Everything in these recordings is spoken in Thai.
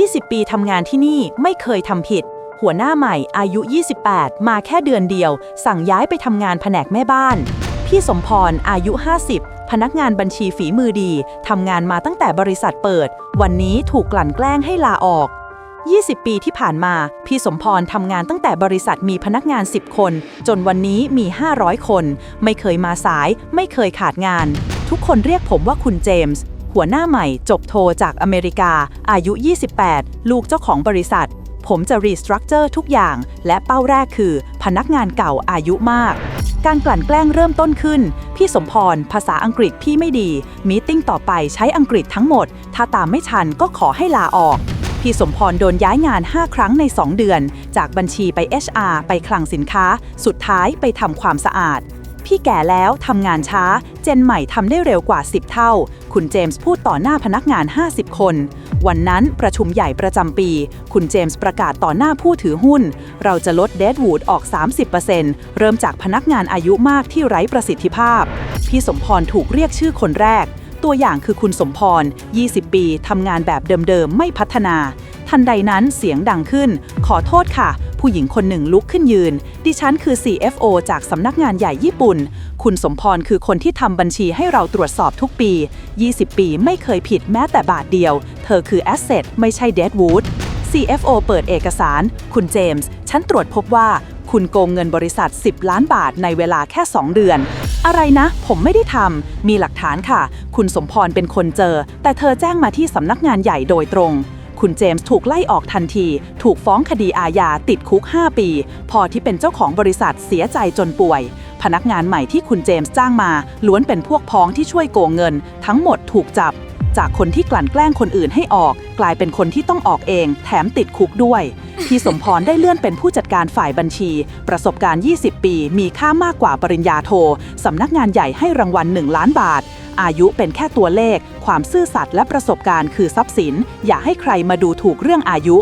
20 ปีทำงานที่นี่ไม่เคยทำผิด หัวหน้าใหม่อายุ 28 มาแค่เดือนเดียว สั่งย้ายไปทำงานแผนกแม่บ้าน พี่สมพรอายุ 50 พนักงานบัญชีฝีมือดีทำงานมาตั้งแต่บริษัทเปิด วันนี้ถูกกลั่นแกล้งให้ลาออก 20 ปีที่ผ่านมา พี่สมพรทำงานตั้งแต่บริษัทมีพนักงาน 10 คน จนวันนี้มี 500 คน ไม่เคยมาสาย ไม่เคยขาดงาน ทุกคนเรียกผมว่าคุณเจมส์ หัวหน้าใหม่จบโทจากอเมริกา อายุ 28 ลูกเจ้าของบริษัท ผมจะรีสตรัคเจอร์ทุกอย่าง และเป้าแรกคือ พนักงานเก่าอายุมาก การกลั่นแกล้งเริ่มต้นขึ้น พี่สมพร ภาษาอังกฤษพี่ไม่ดี มีติ้งต่อไปใช้อังกฤษทั้งหมด ถ้าตามไม่ทันก็ขอให้ลาออกพี่สมพรโดนย้ายงาน 5 ครั้งใน 2 เดือน จากบัญชีไป HR ไปคลังสินค้า สุดท้ายไปทำความสะอาด พี่แก่แล้วทำงานช้า เจนใหม่ทำได้เร็วกว่า 10 เท่า คุณเจมส์พูดต่อหน้าพนักงาน 50 คน วันนั้นประชุมใหญ่ประจำปี คุณเจมส์ประกาศต่อหน้าผู้ถือหุ้น เราจะลดเดดวูดออก 30%เริ่มจากพนักงานอายุมากที่ไร้ประสิทธิภาพ พี่สมพรถูกเรียกชื่อคนแรก ตัวอย่างคือคุณสมพร 20 ปีทำงานแบบเดิมๆ ไม่พัฒนา ทันใดนั้นเสียงดังขึ้น ขอโทษค่ะ ผู้หญิงคนหนึ่งลุกขึ้นยืน ดิฉันคือ CFO จากสำนักงานใหญ่ญี่ปุ่น คุณสมพรคือคนที่ทำบัญชีให้เราตรวจสอบทุกปี 20 ปีไม่เคยผิดแม้แต่บาทเดียว เธอคือ Asset ไม่ใช่ Deadwood CFO เปิดเอกสาร คุณเจมส์ ฉันตรวจพบว่า คุณโกงเงินบริษัท 10 ล้านบาทในเวลาแค่ 2 เดือน อะไรนะ ผมไม่ได้ทำ มีหลักฐานค่ะ คุณสมพรเป็นคนเจอ แต่เธอแจ้งมาที่สำนักงานใหญ่โดยตรง คุณเจมส์ถูกไล่ออกทันที ถูกฟ้องคดีอาญาติดคุก 5 ปี พอที่เป็นเจ้าของบริษัทเสียใจจนป่วย พนักงานใหม่ที่คุณเจมส์จ้างมา ล้วนเป็นพวกพ้องที่ช่วยโกงเงิน ทั้งหมดถูกจับ จากคนที่กลั่นแกล้งคนอื่นให้ออก กลายเป็นคนที่ต้องออกเอง แถมติดคุกด้วยพี่สมพรได้เลื่อนเป็นผู้จัดการฝ่ายบัญชี ประสบการณ์ 20 ปี มีค่ามากกว่าปริญญาโท สำนักงานใหญ่ให้รางวัล 1 ล้านบาท อายุเป็นแค่ตัวเลข ความซื่อสัตย์และประสบการณ์คือทรัพย์สิน อย่าให้ใครมาดูถูกเรื่องอายุ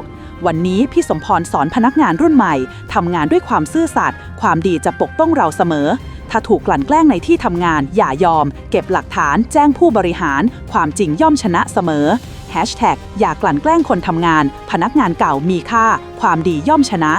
วันนี้พี่สมพรสอนพนักงานรุ่นใหม่ทำงานด้วยความซื่อสัตย์ความดีจะปกป้องเราเสมอ ถ้าถูกกลั่นแกล้งในที่ทำงาน อย่ายอม เก็บหลักฐาน แจ้งผู้บริหาร ความจริงย่อมชนะเสมอ Hashtag อย่ากลั่นแกล้งคนทำงาน พนักงานเก่ามีค่า ความดีย่อมชนะ